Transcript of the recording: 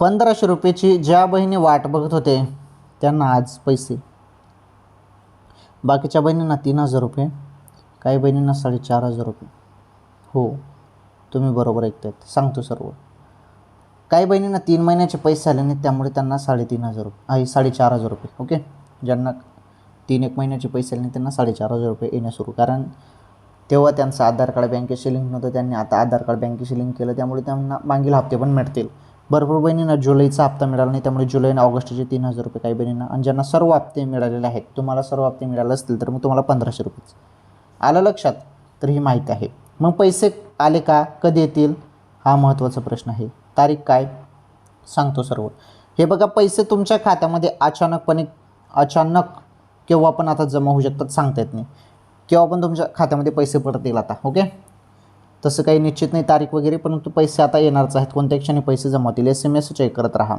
पंधराशे रुपयाची ज्या बहिणी वाट बघत होते त्यांना आज पैसे. बाकीच्या बहिणींना तीन हजार रुपये काही बहिणींना साडेचार हजार रुपये. हो तुम्ही बरोबर ऐकतायत सांगतो सर्व. काही बहिणींना तीन महिन्याचे पैसे आले नाहीत त्यामुळे त्यांना साडेतीन हजार रुपये आहे साडेचार हजार रुपये ओके? ज्यांना तीन एक महिन्याचे पैसे आले नाही त्यांना साडेचार हजार रुपये येणं सुरू. कारण तेव्हा त्यांचं आधार कार्ड बँकेशी लिंक नव्हतं त्यांनी आता आधार कार्ड बँकेशी लिंक केलं त्यामुळे त्यांना मागील हप्ते पण मिळतील. भरपूर बहिणींना जुलैचा हप्ता मिळाला नाही त्यामुळे जुलै आणि ऑगस्टचे तीन हजार रुपये काही बहिणींना आणि ज्यांना सर्व हप्ते मिळालेले आहेत तुम्हाला सर्व हप्ते मिळाले असतील तर मग तुम्हाला पंधराशे रुपये आलं लक्षात? तर ही माहिती आहे. मग पैसे आले का? कधी येतील? हा महत्त्वाचा प्रश्न आहे. तारीख काय? सांगतो सर्व. हे बघा पैसे तुमच्या खात्यामध्ये अचानकपणे अचानक केव्हा पण आता जमा होऊ शकतात सांगता येत नाही. केव्हा पण तुमच्या खात्यामध्ये पैसे पडतील आता ओके? तसं काही निश्चित नाही तारीख वगैरे परंतु पैसे आता येणारच आहेत. कोणत्या क्षणी पैसे जमा होतील. एस एम एस चेक करत राहा.